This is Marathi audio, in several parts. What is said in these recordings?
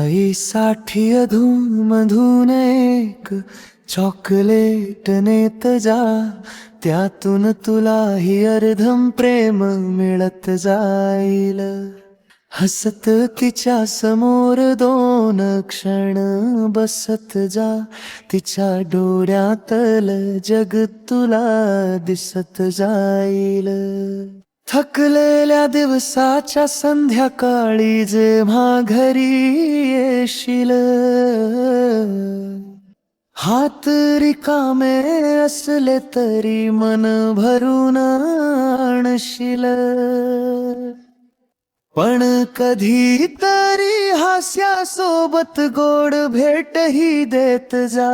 आईसाठी अधून मधून एक चॉकलेट नेत जा. त्यातून तुलाही अर्धम प्रेम मिळत जाईल. हसत तिच्या समोर दोन क्षण बसत जा. तिच्या डोळ्यातल जग तुला दिसत जाईल. थकलेल्या दिवसाच्या संध्याकाळी जेव्हा घरी येशील. हात रिकामे असले तरी मन भरून आणशील. पण कधी तरी हास्यासोबत गोड भेटही देत जा.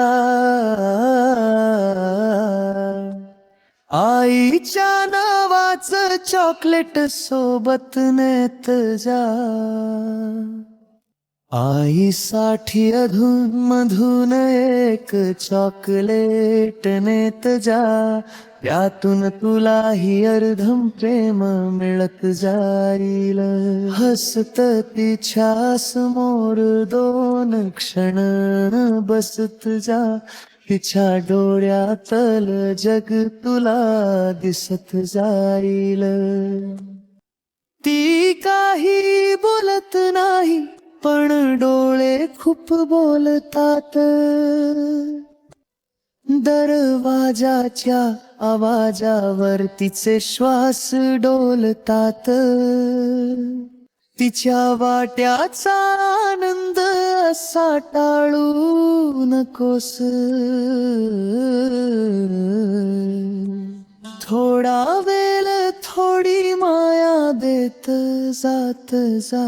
आईच्या नावाच चॉकलेट सोबत नेत जा. आईसाठी अधून मधून एक चॉकलेट नेत जा. त्यातून तुलाही अर्धम प्रेम मिळत जाईल. हसत तिच्या समोर दोन क्षण बसत जा. तिच्या डोळ्यातल जग तुला दिसत जाईल. ती काही बोलत नाही पण डोळे खूप बोलतात. दरवाजाच्या आवाजावर तिचे श्वास डोलतात. तिच्या वाट्याचा आनंद असा टाळू नकोस थोडा वेळ थोडी माया देत जात जा.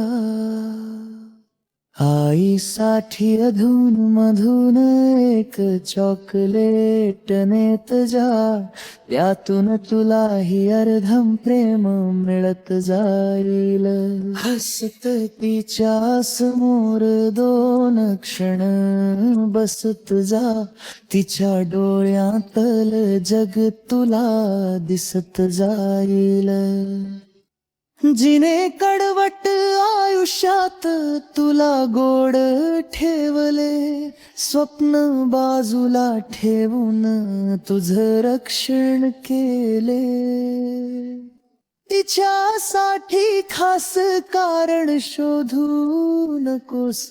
आईसाठी अधून मधून एक चॉकलेट नेत जा. त्यातून तुलाही अर्धम प्रेम मिळत जाईल. हसत तिच्या समोर दोन क्षण बसत जा. तिच्या डोळ्यातल जग तुला दिसत जाईल. जिने कडवट आयुष्यात तुला गोड ठेवले स्वप्न बाजूला ठेवून तुझ रक्षण केले. तिच्यासाठी खास कारण शोधू नकोस.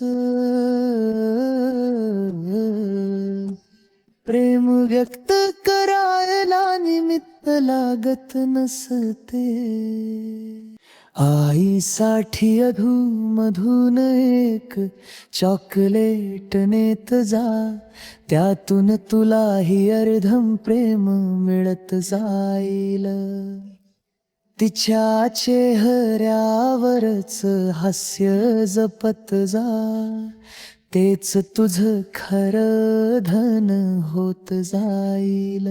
प्रेम व्यक्त करायला निमित्त लागत नसते. आईसाठी अधूमधून एक चॉकलेट नेत जा. त्यातून तुलाही अर्धम प्रेम मिळत जाईल. तिच्या चेहऱ्यावरच हास्य जपत जा. तेच तुझ खरं धन होत जाईल.